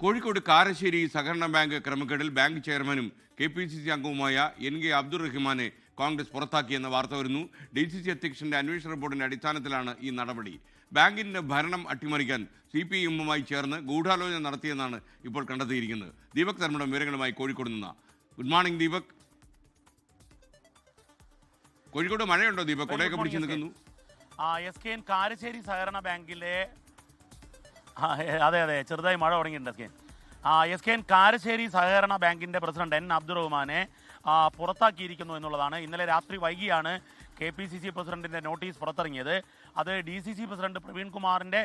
കോഴിക്കോട് കാരശ്ശേരി സഹകരണ ബാങ്ക് ക്രമക്കേടിൽ ബാങ്ക് ചെയർമാനും കെ പി സി സി അംഗവുമായ എൻ കെ അബ്ദുൾ റഹ്മാനെ കോൺഗ്രസ് പുറത്താക്കിയെന്ന വാർത്ത വരുന്നു. ഡി സി സി അധ്യക്ഷന്റെ അന്വേഷണ റിപ്പോർട്ടിന്റെ അടിസ്ഥാനത്തിലാണ് ഈ നടപടി. ബാങ്കിന്റെ ഭരണം അട്ടിമറിക്കാൻ സി പി എമ്മുമായി ചേർന്ന് ഗൂഢാലോചന നടത്തിയെന്നാണ് ഇപ്പോൾ കണ്ടെത്തിയിരിക്കുന്നത്. ദീപക് ധർമ്മടം വിവരങ്ങളുമായി കോഴിക്കോട് നിന്ന് ഗുഡ് മോർണിംഗ് ദീപക്. കോഴിക്കോട് മഴയുണ്ടോ ദീപക്? കൊടയൊക്കെ പിടിച്ച് നിൽക്കുന്നു. ആ എസ് കെ എൻ കാരശ്ശേരി സഹകരണ ബാങ്കിലെ അതെ അതെ. ചെറുതായി മഴ തുടങ്ങിയിട്ടുണ്ട് ആ എസ് കെ എൻ കാരശ്ശേരി സഹകരണ ബാങ്കിന്റെ പ്രസിഡന്റ് എൻ അബ്ദുറഹ്മാനെ പുറത്താക്കിയിരിക്കുന്നു എന്നുള്ളതാണ്. ഇന്നലെ രാത്രി വൈകിയാണ് കെ പി സി സി പ്രസിഡന്റിന്റെ നോട്ടീസ് പുറത്തിറങ്ങിയത്. അത് D C C president Praveen കുമാറിന്റെ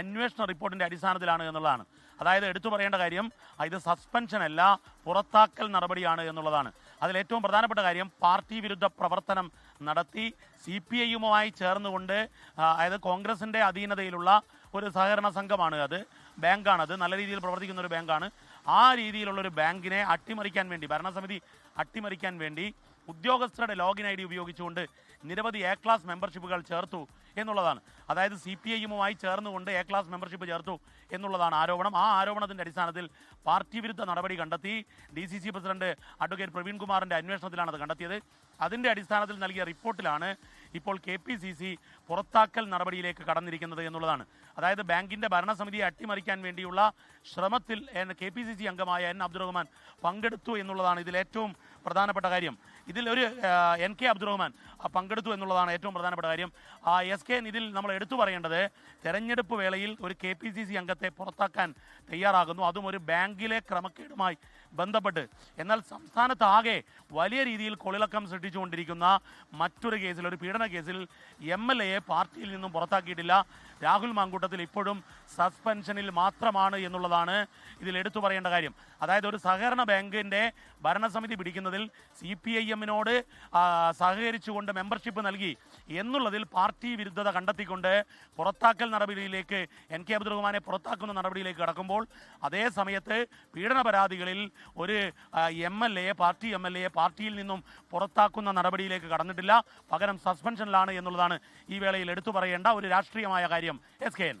അന്വേഷണ റിപ്പോർട്ടിന്റെ അടിസ്ഥാനത്തിലാണ് എന്നുള്ളതാണ്. അതായത് എടുത്തു പറയേണ്ട കാര്യം ഇത് സസ്പെൻഷൻ അല്ല പുറത്താക്കൽ നടപടിയാണ് എന്നുള്ളതാണ്. അതിൽ ഏറ്റവും പ്രധാനപ്പെട്ട കാര്യം പാർട്ടി വിരുദ്ധ പ്രവർത്തനം നടത്തി സി പി ഐയുമായി ചേർന്നുകൊണ്ട് അതായത് കോൺഗ്രസിന്റെ അധീനതയിലുള്ള ഒരു സഹകരണ സംഘമാണ് അത്. ബാങ്കാണത്. നല്ല രീതിയിൽ പ്രവർത്തിക്കുന്ന ഒരു ബാങ്കാണ്. ആ രീതിയിലുള്ള ഒരു ബാങ്കിനെ അട്ടിമറിക്കാൻ വേണ്ടി ഭരണസമിതി അട്ടിമറിക്കാൻ വേണ്ടി ഉദ്യോഗസ്ഥരുടെ ലോഗിൻ ഐ ഡി ഉപയോഗിച്ചുകൊണ്ട് നിരവധി എ ക്ലാസ് മെമ്പർഷിപ്പുകൾ ചേർത്തു എന്നുള്ളതാണ്. അതായത് സി പി ഐയുമായി ചേർന്നുകൊണ്ട് എ ക്ലാസ് മെമ്പർഷിപ്പ് ചേർത്തു എന്നുള്ളതാണ് ആരോപണം. ആ ആരോപണത്തിന്റെ അടിസ്ഥാനത്തിൽ പാർട്ടി വിരുദ്ധ നടപടി കണ്ടെത്തി. D C C president advocate Praveen കുമാറിന്റെ അന്വേഷണത്തിലാണ് അത് കണ്ടെത്തിയത്. അതിന്റെ അടിസ്ഥാനത്തിൽ നൽകിയ റിപ്പോർട്ടിലാണ് ഇപ്പോൾ കെ പി സി സി പുറത്താക്കൽ നടപടിയിലേക്ക് കടന്നിരിക്കുന്നത് എന്നുള്ളതാണ്. അതായത് ബാങ്കിന്റെ ഭരണസമിതിയെ അട്ടിമറിക്കാൻ വേണ്ടിയുള്ള ശ്രമത്തിൽ കെ പി സി സി അംഗമായ എൻ അബ്ദുറഹ്മാൻ പങ്കെടുത്തു എന്നുള്ളതാണ് ഇതിൽ ഏറ്റവും പ്രധാനപ്പെട്ട കാര്യം. ഇതിൽ ഒരു എൻ കെ അബ്ദുറഹ്മാൻ പങ്കെടുത്തു എന്നുള്ളതാണ് ഏറ്റവും പ്രധാനപ്പെട്ട കാര്യം. ആ എസ് കെ നിതിൽ നമ്മൾ എടുത്തു പറയേണ്ടത് തെരഞ്ഞെടുപ്പ് വേളയിൽ ഒരു കെ പി സി സി അംഗത്തെ പുറത്താക്കാൻ തയ്യാറാകുന്നു. അതും ഒരു ബാങ്കിലെ ക്രമക്കേടുമായി ബന്ധപ്പെട്ട്. എന്നാൽ സംസ്ഥാനത്ത് ആകെ വലിയ രീതിയിൽ കൊളിളക്കം സൃഷ്ടിച്ചുകൊണ്ടിരിക്കുന്ന മറ്റൊരു കേസിൽ ഒരു പീഡന കേസിൽ എം എൽ എയെ പാർട്ടിയിൽ നിന്നും പുറത്താക്കിയിട്ടില്ല. രാഹുൽ മാങ്കൂട്ടത്തിൽ ഇപ്പോഴും സസ്പെൻഷനിൽ മാത്രമാണ് എന്നുള്ളതാണ് ഇതിൽ എടുത്തു പറയേണ്ട കാര്യം. അതായത് ഒരു സഹകരണ ബാങ്കിന്റെ ഭരണസമിതി പിടിക്കുന്നതിൽ സി പി ഐ എമ്മിനോട് സഹകരിച്ചുകൊണ്ട് മെമ്പർഷിപ്പ് നൽകി. എന്നുള്ളതിൽ പാർട്ടി വിരുദ്ധത കണ്ടെത്തിക്കൊണ്ട് പുറത്താക്കൽ നടപടിയിലേക്ക് എൻ കെ അബ്ദുറഹ്മാനെ പുറത്താക്കുന്ന നടപടിയിലേക്ക് കടക്കുമ്പോൾ അതേ സമയത്ത് പീഡന പരാതികളിൽ ഒരു M L A party M L A പാർട്ടിയിൽ നിന്നും പുറത്താക്കുന്ന നടപടിയിലേക്ക് കടന്നിട്ടില്ല. പകരം സസ്പെൻഷനിലാണ് എന്നുള്ളതാണ് ഈ വേളയിൽ എടുത്തു പറയേണ്ട ഒരു രാഷ്ട്രീയമായ കാര്യം. S K N.